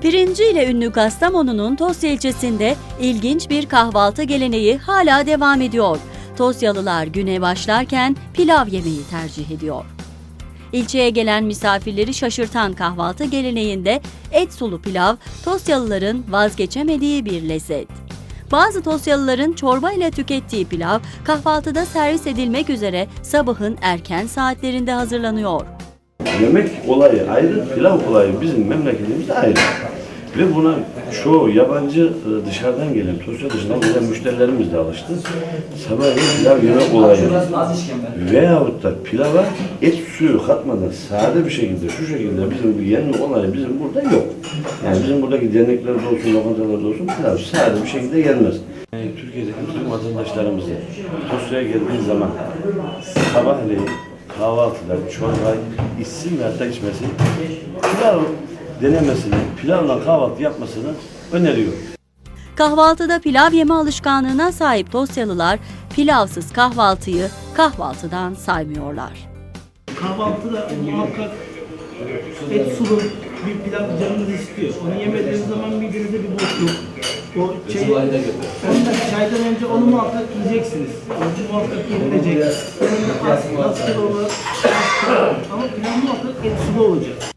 Pirinci ile ünlü Kastamonu'nun Tosya ilçesinde ilginç bir kahvaltı geleneği hala devam ediyor. Tosyalılar güne başlarken pilav yemeyi tercih ediyor. İlçeye gelen misafirleri şaşırtan kahvaltı geleneğinde et sulu pilav Tosyalıların vazgeçemediği bir lezzet. Bazı Tosyalıların çorba ile tükettiği pilav kahvaltıda servis edilmek üzere sabahın erken saatlerinde hazırlanıyor. Yemek olayı ayrı, pilav olayı bizim memleketimizde ayrı. Ve buna çoğu yabancı e, dışarıdan gelen, Tosya dışından gelen müşterilerimiz de alıştı. Sabahleyin pilav yemek olayı veyahut da pilava et suyu katmadan sade bir şekilde, şu şekilde bizim yenme olayı bizim burada yok. Yani bizim buradaki derneklerde olsun, lokantalarda olsun pilav sade bir şekilde. Yani Türkiye'deki bütün vatandaşlarımızın Tosya'ya geldiği zaman sabahleyin kahvaltıda çorba içsin ve hatta içmesin. Pilav denemesini, pilavla kahvaltı yapmasını öneriyor. Kahvaltıda pilav yeme alışkanlığına sahip Tosyalılar pilavsız kahvaltıyı kahvaltıdan saymıyorlar. Kahvaltıda muhakkak et sulu bir pilav canınız istiyor. Onu yemediğiniz zaman midenizde bir boşluk. O çayı, ondan, çaydan önce onu muhakkak yiyeceksiniz. O muhakkak yenilecek. Yanında az, kilo var. Ama pilav muhakkak et sulu olacak.